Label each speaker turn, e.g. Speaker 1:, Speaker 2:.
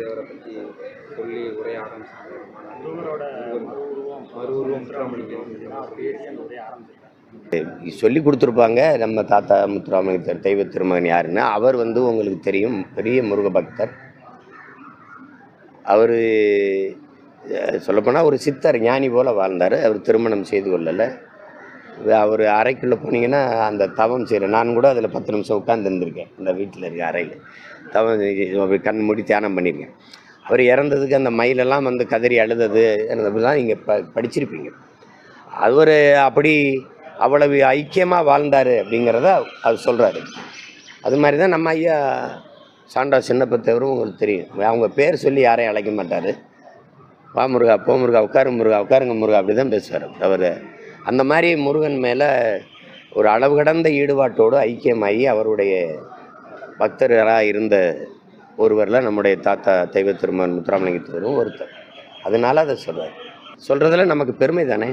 Speaker 1: தேவரை பற்றி சொல்லி
Speaker 2: என்னுடைய ஆரம்பிச்சிருக்காங்க
Speaker 3: சொல்லி கொடுத்துருப்பாங்க. நம்ம தாத்தா முத்துராமலிங்க தெய்வ திருமகன் யாருன்னு அவர் வந்து உங்களுக்கு தெரியும். பெரிய முருக பக்தர். அவர் சொல்லப்போனால் ஒரு சித்தர் ஞானி போல் வாழ்ந்தார். அவர் திருமணம் செய்து கொள்ளலை. அவர் அறைக்குள்ளே போனீங்கன்னா அந்த தவம் செய்கிற நான் கூட அதில் பத்து நிமிஷம் உட்காந்துருந்துருக்கேன் அந்த வீட்டில் இருக்க அறையில். தவம் அப்படி கண் மூடி தியானம் பண்ணியிருக்கேன் அவர் இறந்ததுக்கு அந்த மயிலெல்லாம் வந்து கதறி அழுதது அப்படிலாம் நீங்கள் ப படிச்சிருப்பீங்க. அவர் அப்படி அவ்வளவு ஐக்கியமாக வாழ்ந்தார் அப்படிங்கிறத அவர் சொல்கிறாரு அது மாதிரி தான் நம்ம ஐயா சாண்டா சின்னப்பத்தவரும் உங்களுக்கு தெரியும். அவங்க பேர் சொல்லி யாரையும் அழைக்க மாட்டார். வா முருகா போ முருகா உட்காரு முருகா உட்காருங்க முருகா அப்படி தான் பேசுவார். அவர் அந்த மாதிரி முருகன் மேலே ஒரு அளவு கடந்த ஈடுபாட்டோடு ஐக்கியமாகி அவருடைய பக்தராக இருந்த ஒருவரில் நம்முடைய தாத்தா தெய்வ திருமன் முத்துராமலிங்கத்தவரும் ஒருத்தர். அதனால அதை சொல்கிறார் சொல்கிறதுல நமக்கு பெருமை தானே?